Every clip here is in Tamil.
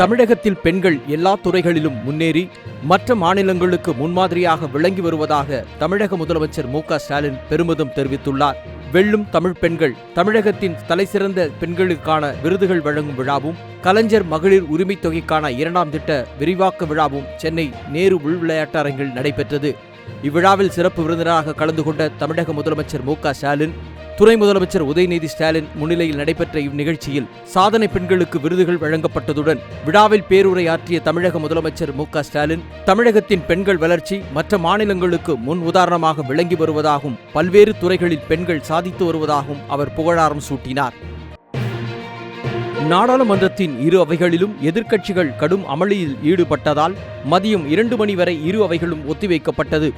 தமிழகத்தில் பெண்கள் எல்லா துறைகளிலும் முன்னேறி மற்ற மாநிலங்களுக்கு முன்மாதிரியாக விளங்கி வருவதாக தமிழக முதலமைச்சர் மு ஸ்டாலின் பெருமிதம் தெரிவித்துள்ளார். வெல்லும் தமிழ் பெண்கள் தமிழகத்தின் தலைசிறந்த பெண்களுக்கான விருதுகள் வழங்கும் விழாவும் கலைஞர் மகளிர் உரிமைத் தொகைக்கான இரண்டாம் திட்ட விரிவாக்க விழாவும் சென்னை நேரு உள் விளையாட்டரங்கில் நடைபெற்றது. இவ்விழாவில் சிறப்பு விருந்தினராக கலந்து கொண்ட தமிழக முதலமைச்சர் மு ஸ்டாலின் துணை முதலமைச்சர் உதயநிதி ஸ்டாலின் முன்னிலையில் நடைபெற்ற இந்நிகழ்ச்சியில் சாதனை பெண்களுக்கு விருதுகள் வழங்கப்பட்டதுடன் விழாவில் பேருரையாற்றிய தமிழக முதலமைச்சர் மு ஸ்டாலின் தமிழகத்தின் பெண்கள் வளர்ச்சி மற்ற மாநிலங்களுக்கு முன் உதாரணமாக விளங்கி வருவதாகவும் பல்வேறு துறைகளில் பெண்கள் சாதித்து வருவதாகவும் அவர் புகழாரம் சூட்டினார். நாடாளுமன்றத்தின் இரு அவைகளிலும் எதிர்க்கட்சிகள் கடும் அமளியில் ஈடுபட்டதால் மதியம் இரண்டு மணி வரை இரு அவைகளும் ஒத்திவைக்கப்பட்டது.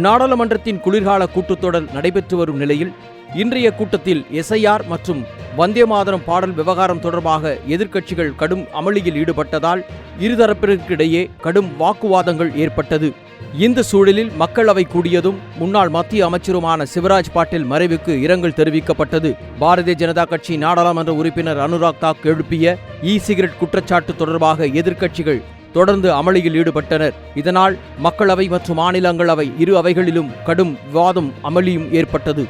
நாடாளுமன்றத்தின் குளிர்கால கூட்டத்தொடர் நடைபெற்று வரும் நிலையில் இன்றைய கூட்டத்தில் எஸ்ஐஆர் மற்றும் வந்தே மாதரம் பாடல் விவகாரம் தொடர்பாக எதிர்க்கட்சிகள் கடும் அமளியில் ஈடுபட்டதால் இருதரப்பிற்கிடையே கடும் வாக்குவாதங்கள் ஏற்பட்டது. இந்த சூழலில் மக்களவை கூடியதும் முன்னாள் மத்திய அமைச்சருமான சிவராஜ் பாட்டீல் மறைவுக்கு இரங்கல் தெரிவிக்கப்பட்டது. பாரதிய ஜனதா கட்சி நாடாளுமன்ற உறுப்பினர் அனுராக் தாக் எழுப்பிய இ சிகரெட் குற்றச்சாட்டு தொடர்பாக எதிர்க்கட்சிகள் தொடர்ந்து அமளியில் ஈடுபட்டனர். இதனால் மக்களவை மற்றும் மாநிலங்களவை இரு அவைகளிலும் கடும் விவாதம் அமளியும் ஏற்பட்டது.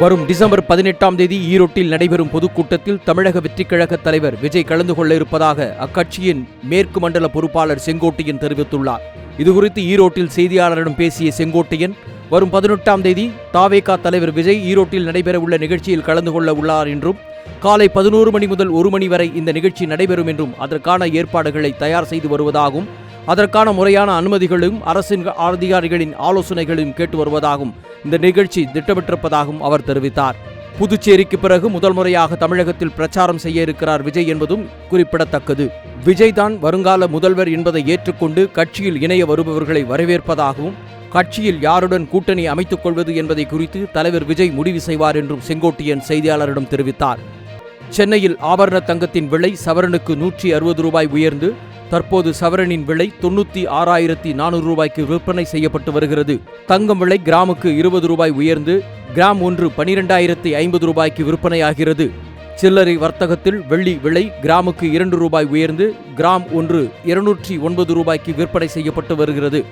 வரும் டிசம்பர் பதினெட்டாம் தேதி ஈரோட்டில் நடைபெறும் பொதுக்கூட்டத்தில் தமிழக வெற்றிக் கழக தலைவர் விஜய் கலந்து கொள்ள இருப்பதாக அக்கட்சியின் மேற்கு மண்டல பொறுப்பாளர் செங்கோட்டையன் தெரிவித்துள்ளார். இதுகுறித்து ஈரோட்டில் செய்தியாளரிடம் பேசிய செங்கோட்டையன் வரும் பதினெட்டாம் தேதி தாவேகா தலைவர் விஜய் ஈரோட்டில் நடைபெறவுள்ள நிகழ்ச்சியில் கலந்து கொள்ள உள்ளார் என்றும் காலை பதினோரு மணி முதல் ஒரு மணி வரை இந்த நிகழ்ச்சி நடைபெறும் என்றும் அதற்கான ஏற்பாடுகளை தயார் செய்து வருவதாகவும் அதற்கான முறையான அனுமதிகளும் அரசின் அதிகாரிகளின் ஆலோசனைகளையும் கேட்டு வருவதாகவும் இந்த நிகழ்ச்சி திட்டமிட்டிருப்பதாகவும் அவர் தெரிவித்தார். புதுச்சேரிக்கு பிறகு முதல் முறையாக தமிழகத்தில் பிரச்சாரம் செய்ய இருக்கிறார் விஜய் என்பதும் குறிப்பிடத்தக்கது. விஜய் தான் வருங்கால முதல்வர் என்பதை ஏற்றுக்கொண்டு கட்சியில் இணைய வருபவர்களை வரவேற்பதாகவும் கட்சியில் யாருடன் கூட்டணி அமைத்துக் கொள்வது என்பதை குறித்து தலைவர் விஜய் முடிவு செய்வார் என்றும் செங்கோட்டையன் செய்தியாளரிடம் தெரிவித்தார். சென்னையில் ஆபரண தங்கத்தின் விலை சவரனுக்கு நூற்றி அறுபது ரூபாய் உயர்ந்து தற்போது சவரனின் விலை தொண்ணூத்தி ஆறாயிரத்தி நானூறு ரூபாய்க்கு விற்பனை செய்யப்பட்டு வருகிறது. தங்கம் விலை கிராமுக்கு இருபது ரூபாய் உயர்ந்து கிராம் ஒன்று பனிரெண்டாயிரத்தி ஐம்பது ரூபாய்க்கு விற்பனையாகிறது. சில்லறை வர்த்தகத்தில் வெள்ளி விலை கிராமுக்கு இரண்டு ரூபாய் உயர்ந்து கிராம் ஒன்று இருநூற்றி ஒன்பது ரூபாய்க்கு விற்பனை செய்யப்பட்டு வருகிறது.